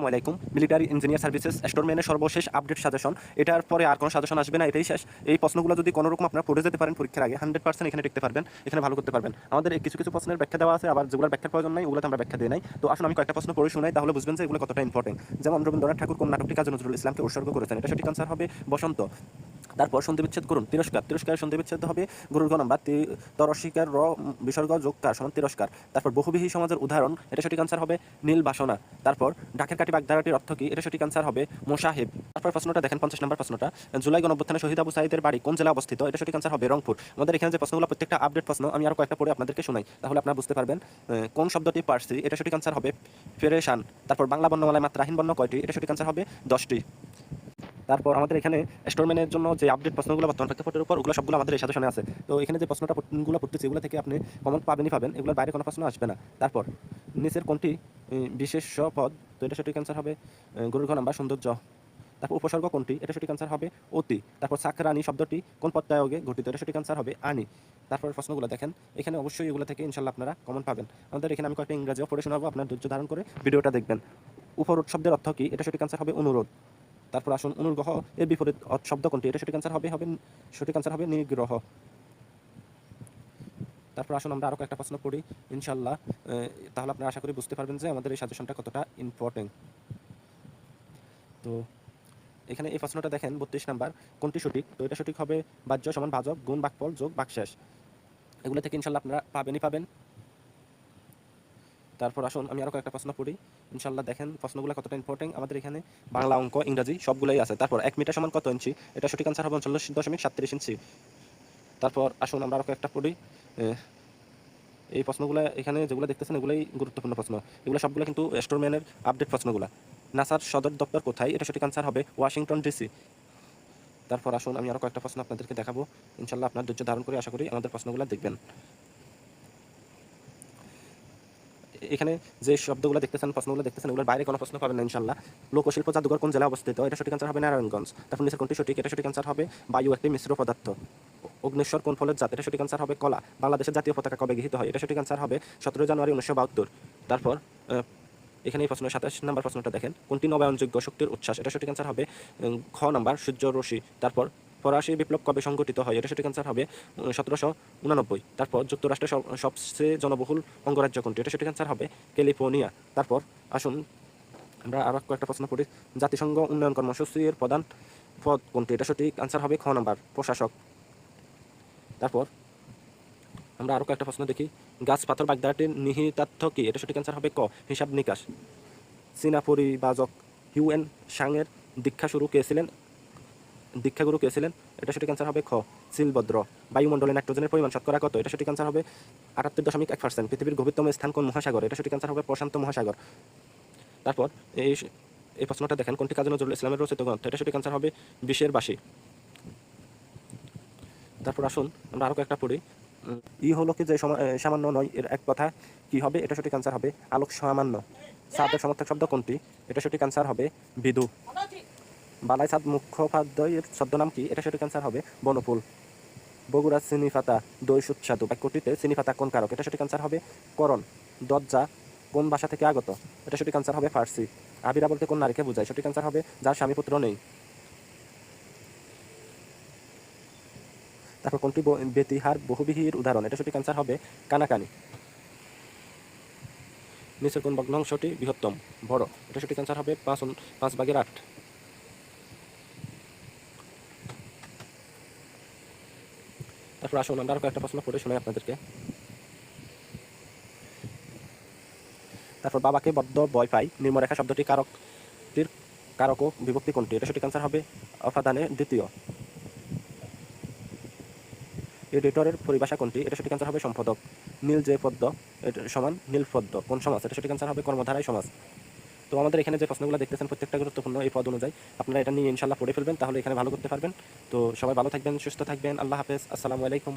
আসসালামাইকুম military engineer services স্টোরম্যানের সর্বশেষ update suggestion এটার পরে আর কোনো সাজেশন আসবে না, এটাই শেষ। এই প্রশ্নগুলো যদি কোনোরকম আপনারা পড়ে যেতে পারেন পরীক্ষার আগে হান্ড্রেড পার্সেন্ট এখানে টিকতে পারবেন, এখানে ভালো করতে পারবেন। আমাদের কিছু কিছু প্রশ্নের ব্যাখ্যা দেওয়া আছে, আবার যেগুলোর ব্যাখ্যার প্রয়োজন নাই ওগুলো আমরা ব্যাখ্যা দিই নাই। তো আসুন আমি কয়েকটা প্রশ্ন পড়ে শুনাই, তাহলে বুঝবেন যে এগুলো কতটা ইম্পর্টেন্ট যেমন রবীন্দ্রনাথ ঠাকুর কোন নাটকটি কাজী নজরুল ইসলামকে উৎসর্গ করেছেন, এটা সঠিক আনসার হবে বসন্ত। তারপর সন্ধি বিচ্ছেদ করুন। তিরস্কার। তিরস্কারের সন্ধি বিচ্ছেদ হবে। গরুর গ নাম্বার তরস্বীকার র বিসর্গ যোগকার সমান তিরস্কার। তারপর বহুবিহী সমাজের উদাহরণ, এটা সঠিক আনসার হবে নীল বাসনা। তারপর ডাকের কাটি বাগদারাটির অর্থ কি, এটা সঠিক আনসার হবে মোশাহেব। তারপর প্রশ্নটা দেখেন, পঞ্চাশ নম্বর প্রশ্নটা। জুলাই গণঅভ্যুত্থানে শহীদ আবু সাইদের বাড়ি কোন জেলা অবস্থিত, এটা সঠিক আনসার হবে রংপুর। আমাদের এখানে যে প্রশ্নগুলো, প্রত্যেকটা আপডেট প্রশ্ন আমি আরও কয়েকটা পড়ে আপনাদেরকে শোনাই। তাহলে আপনারা বুঝতে পারবেন কোন শব্দটি পার্সি, এটা সঠিক আনসার হবে ফেরেশান। তারপর বাংলা বর্ণমালায় মাত্রাহীন বর্ণ কয়টি, এটা সঠিক আনসার হবে দশটি। তারপর আমাদের এখানে স্টোরম্যানের জন্য যে আপডেট প্রশ্নগুলো বর্তমান প্রেক্ষাপটের উপর, ওগুলো সবগুলো আমাদের এই সাজেশনে আছে। তো এখানে যে প্রশ্নটা গুলো পড়তেছি, এগুলো থেকে আপনি কমন পাবেনই পাবেন, এগুলোর বাইরে কোনো প্রশ্ন আসবে না। তারপর, নিচের কোনটি বিশেষ পদ, তো এটা সঠিক অ্যান্সার হবে গরুর নাম্বার, সৌন্দর্য। তারপর উপসর্গ কোনটি, এটা সঠিক অ্যান্সার হবে, অতি। তারপর সাকরানি শব্দটি, কোন প্রত্যয়োগে ঘটিত এটা সঠিক অ্যান্সার হবে, আনি। তারপর প্রশ্নগুলো দেখেন, এখানে অবশ্যই এগুলো থেকে ইনশাল্লাহ আপনারা কমন পাবেন। আমাদের এখানে আমি কয়েকটা ইংরাজিও পড়ে শোনাবো, আপনার ধৈর্য ধারণ করে ভিডিওটা দেখবেন। উপরোধ শব্দের অর্থ কি, এটা সঠিক অ্যান্সার হবে অনুরোধ। তারপর আসুন অনুগ্রহ এর বিপরীত শব্দ কোনটি? এটা সঠিক আনসার হবে হবে সঠিক আনসার হবে নিগ্রহ। তারপর আসুন আমরা আরও কয়েকটা প্রশ্ন পড়ি ইনশাল্লাহ তাহলে আপনারা আশা করি বুঝতে পারবেন যে আমাদের এই সাজেশনটা কতটা ইম্পর্টেন্ট তো এখানে এই প্রশ্নটা দেখেন, বত্রিশ নাম্বার, কোনটি সঠিক? তো এটা সঠিক হবে বাহ্য সমান ভাজক গুণ বাকফল যোগ বাকশেষ। এগুলো থেকে ইনশাল্লাহ আপনারা পাবেনই পাবেন। তারপর আসুন, আমি আরও কয়েকটা প্রশ্ন পড়ি। ইনশাল্লাহ দেখেন প্রশ্নগুলো কতটা ইম্পর্টেন্ট আমাদের এখানে বাংলা অঙ্ক, ইংরাজি সবগুলোই আছে। তারপর এক মিটার সমান কত ইঞ্চি? এটা সঠিক আনসার হবে উনচল্লিশ দশমিক সাতত্রিশ ইঞ্চি। তারপর আসুন, আমরা আরও কয়েকটা পড়ি। এই প্রশ্নগুলো এখানে যেগুলো দেখতেছেন, এগুলোই গুরুত্বপূর্ণ প্রশ্ন। এগুলো সবগুলো কিন্তু স্টোরম্যানের আপডেট প্রশ্নগুলো। নাসার সদর দপ্তর কোথায়? এটা সঠিক আনসার হবে ওয়াশিংটন ডিসি তারপর আসুন, আমি আরও কয়েকটা প্রশ্ন আপনাদেরকে দেখাবো। ইনশাল্লাহ আপনার ধৈর্য ধারণ করে আশা করি আমাদের প্রশ্নগুলো দেখবেন। এখানে যে শব্দগুলো দেখতেছেন, প্রশ্নগুলো দেখতেছেন, এগুলোর বাইরে কোনো প্রশ্ন পাবেন না ইনশাল্লাহ লোকশিল্প জাদুঘর কোন জেলা অবস্থিত? এটা সঠিক আনসার হবে নারায়ণগঞ্জ। তারপর নিচের কোনটি সঠিক? এটা সঠিক আনসার হবে বায়ু একটি মিশ্র পদার্থ। অগ্নেশ্বর কোন ফলের জাত? এটা সঠিক আনসার হবে কলা। বাংলাদেশের জাতীয় পতাকা কবে গৃহীত হয়? এটা সঠিক আনসার হবে সতেরো জানুয়ারি উনিশশো বাহাত্তর। তারপর এখানে প্রশ্ন, সাতাশ নম্বর প্রশ্নটা দেখেন। কোনটি নবায়নযোগ্য শক্তির উচ্ছ্বাস এটা সঠিক আনসার হবে খ নাম্বার সূর্য রশ্মি। তারপর ফরাসি বিপ্লব কবে সংগঠিত হয়? এটা সঠিক আনসার হবে সতেরোশো উনানব্বই। তারপর যুক্তরাষ্ট্রের সবচেয়ে জনবহুল অঙ্গরাজ্য কোনটি? এটা সঠিক আনসার হবে, ক্যালিফোর্নিয়া। তারপর আসুন, আমরা আরও কয়েকটা প্রশ্ন পড়ি। জাতিসংঘ উন্নয়ন কর্মসূচির প্রধান পদ কোনটি? এটা সঠিক আনসার হবে, খ নাম্বার, প্রশাসক। তারপর আমরা আরও কয়েকটা প্রশ্ন দেখি। গাছ, পাথর, বাগদাটির নিহিতার্থ কি? এটা সঠিক আনসার হবে, ক, হিসাব নিকাশ। চীনা পরিবাজক হিউএন সাংয়ের দীক্ষা শুরু কে ছিলেন? দীক্ষাগুরু কে ছিলেন? এটা সঠিক আনসার হবে খ। সিলভদ্র বায়ুমণ্ডলে নাইট্রোজেনের পরিমাণ শতকরা কত? এটা সঠিক আনসার হবে আটাত্তর দশমিক এক পার্সেন্ট পৃথিবীর গভীরতম স্থান কোন মহাসাগর? এটা সঠিক আনসার হবে প্রশান্ত মহাসাগর। তারপর এই এই প্রশ্নটা দেখেন, কোনটি কাজী নজরুল ইসলামের রচিত গ্রন্থ? এটা সঠিক আনসার হবে বিশের বাসী তারপর আসুন, আমরা আরও কয়েকটা পড়ি। ই হলো কি যে সমা- সামান্য নয়, এর এক কথা। কি হবে? এটা সঠিক আনসার হবে আলোক সামান্য সাদের সমর্থক শব্দ কোনটি? এটা সঠিক আনসার হবে বিদু। বালাই সাদ মুখোপাধ্যায়ের ছদ্মনাম কি? এটা সঠিক আনসার হবে বনফুল। বগুড়া চিনিফাতা দই সুস্বাদু। বাক্যটিতে চিনিফাতা কোন কারক? এটা সঠিক আনসার হবে করণ। দরজা কোন ভাষা থেকে আগত? এটা সঠিক আনসার হবে ফার্সি। আবিরা বলতে কোন নারীকে বোঝায়? সঠিক আনসার হবে যার স্বামী পুত্র নেই। তারপর কোনটি বেতিহার বহুবিহীর উদাহরণ? এটা সঠিক আনসার হবে কানাকানি। নিচের কোন ভগ্নাংশটি বৃহত্তম? বড়। এটা সঠিক আনসার হবে পাঁচ পাঁচ ভাগের আট। তারপর আসুন, আমরা আরও কয়েকটা প্রশ্ন পড়ে শোনাই আপনাদেরকে। তারপর, বাবাকে বদ্ধ ভয় পাই। নির্মরেখা শব্দটি কারকটির কারক ও বিভক্তি কোনটি? এটা সঠিক আনসার হবে অপাদানের দ্বিতীয়। এডিটরের পরিভাষা কোনটি? এটা সঠিক আনসার হবে সম্পাদক। নীল যে পদ্ম এটা সমান নীল পদ্ম। কোন সমাজ? এটা সঠিক আনসার হবে কর্মধারায় সমাজ। তো আমাদের এখানে যে প্রশ্নগুলো দেখতেছেন প্রত্যেকটা গুরুত্বপূর্ণ এই পদ অনুযায়ী, আপনারা এটা নিয়ে ইনশাল্লাহ পড়ে ফেলবেন, তাহলে এখানে ভালো করতে পারবেন। তো সবাই ভালো থাকবেন, সুস্থ থাকবেন, আল্লাহ হাফেজ, আসসালামু আলাইকুম।